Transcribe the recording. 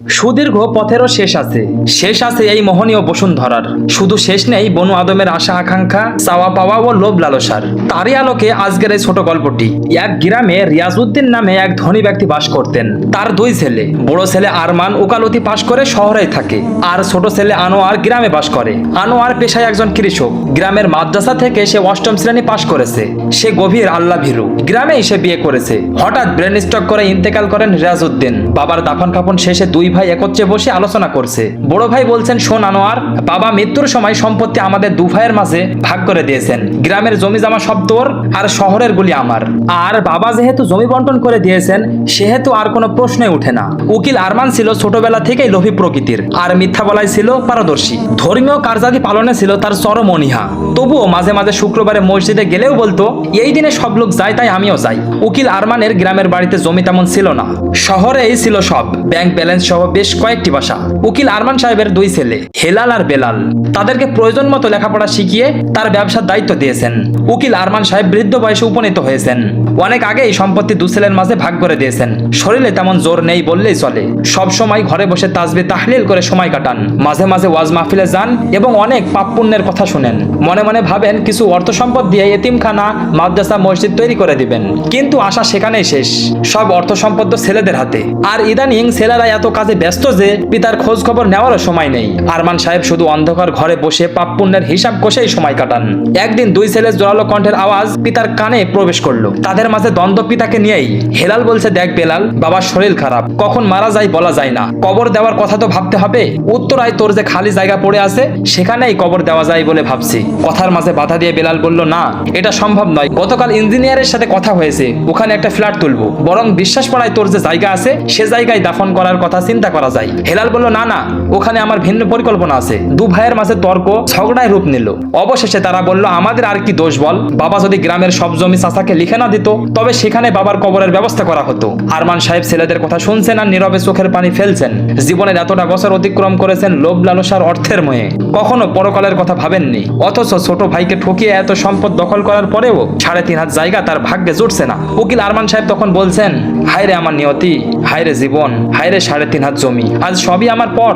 সুদীর্ঘ পথেরও শেষ আছে। শেষ আছে এই মোহনীয় বসুন্ধরার। শুধু শেষ নেই বনু আদমের আশা আকাঙ্ক্ষা, চাওয়া পাওয়া ও লোভ লালসার। তারই আলোকে আজকের এই ছোট গল্পটি। এক গ্রামে রিয়াজউদ্দিন নামে এক ধনী ব্যক্তি বাস করতেন। তার দুই ছেলে। বড় ছেলে আরমান ওকালতি পাশ করে শহরেই থাকে। আর ছোট ছেলে আনোয়ার গ্রামে বাস করে। আনোয়ার পেশায় একজন কৃষক। গ্রামের মাদ্রাসা থেকে সে অষ্টম শ্রেণি পাশ করেছে। সে গভীর আল্লাহ ভীরু গ্রামেই সে বিয়ে করেছে। হঠাৎ ব্রেন স্ট্রোক করে ইন্তেকাল করেন রিয়াজউদ্দিন। বাবার দাফন কাফন শেষে দুই ভাই একত্রে বসে আলোচনা করছে। বড় ভাই বলছেন, শোন আনোয়ার, বাবা মৃত্যুর সময় সম্পত্তি আমাদের দু ভাইয়ের মাঝে ভাগ করে দিয়েছেন। গ্রামের জমি জমা সব তোর আর শহরের গুলি আমার। আর বাবা যেহেতু জমি বন্টন করে দিয়েছেন, সেহেতু আর কোনো প্রশ্নই উঠে না। উকিল আরমান ছিল ছোটবেলা থেকেই লোভী প্রকৃতির, আর মিথ্যা বলাই ছিল পারদর্শী। ধর্মীয় কার্যাদি পালনে ছিল তার চরম অনীহা তবুও মাঝে মাঝে শুক্রবারে মসজিদে গেলেও বলতো, এই দিনে সব লোক যায়, তাই আমিও যাই। উকিল আরমানের গ্রামের বাড়িতে জমি তেমন ছিল না। শহরেই ছিল সব। ব্যাংক ব্যালেন্স সহ বেশ কয়েকটি বাসা উকিল আরমান সাহেবের দুই ছেলে, হেলাল আর বেলাল। তাদেরকে প্রয়োজন মতো লেখাপড়া শিখিয়ে তার ব্যবসার দায়িত্ব দিয়েছেন। উকিল আরমান সাহেব বৃদ্ধ বয়সে উপনীত হয়েছেন। অনেক আগেই সম্পত্তি দু ছেলের মাঝে ভাগ করে দিয়েছেন। শরীরে তেমন জোর নেই বললেই চলে। সব সময় ঘরে বসে তাজবি তাহলিল করে সময় কাটান। মাঝে মাঝে ওয়াজ মাহফিলে যান এবং অনেক পাপ পুণ্যের কথা শুনেন। মনে মনে ভাবেন কিছু অর্থ সম্পদ দিয়ে এতিমখানা, মাদ্রাসা, মসজিদ তৈরি করে দিবেন। কিন্তু আশা সেখানেই শেষ। সব অর্থ সম্পদ তো ছেলেদের হাতে। আর ইদানিং ছেলেরা এত কাজে ব্যস্ত যে পিতার খোঁজ খবর নেওয়ারও সময় নেই। আরমান সাহেব শুধু অন্ধকার ঘরে বসে পাপ পুণ্যের হিসাব কষেই সময় কাটান। একদিন দুই ছেলের জোরালো কণ্ঠের আওয়াজ পিতার কানে প্রবেশ করল। তাদের মাঝে দ্বন্দ্ব পিতাকে নিয়েই হেলাল বলছে, দেখ বেলাল, বাবার শরীর খারাপ। কখন মারা যায় বলা যায় না। কবর দেওয়ার কথা তো ভাবতে হবে। উত্তরায় তোর যে খালি জায়গা পড়ে আছে, সেখানেই কবর দেওয়া যায় বলে ভাবছি। কথার মাঝে বাধা দিয়ে বেলাল বলল, না, এটা সম্ভব নয়। গতকাল ইঞ্জিনিয়ারের সাথে কথা হয়েছে। ওখানে একটা ফ্ল্যাট তুলবো। বরং বিশ্বাস পড়ায় তোর যে জায়গা আছে, সে জায়গায় দাফন করার কথা চিন্তা করা যায়। হেলাল বলল, না না, ওখানে আমার ভিন্ন পরিকল্পনা আছে। দু ভাইয়ের মাঝে তর্ক, ঝগড়ায় রূপ নিল। অবশেষে তারা বলল, আমাদের আর কি দোষ বল? বাবা যদি গ্রামের সব জমি চাচাকে লিখে না দিত, তবে সেখানে বাবার কবরের ব্যবস্থা করা হতো। আরমান সাহেব ছেলেদের কথা শুনছেন আর নীরবে চোখের পানি ফেলছেন। জীবনের এতটা বছর অতিক্রম করেছেন লোভ লালসার অর্থের ময়ে। কখনো পরকালের কথা ভাবেননি। অথচ ছোট ভাইকে ঠকিয়ে এত সম্পদ দখল করার পরেও সাড়ে তিন হাত জায়গা তার ভাগ্যে জুটছে না। উকিল আরমান সাহেব তখন বলছেন, হায়রে আমার নিয়তি, হায়রে জীবন, হায়রে সাড়ে তিন জমি আজ সবই আমার পর।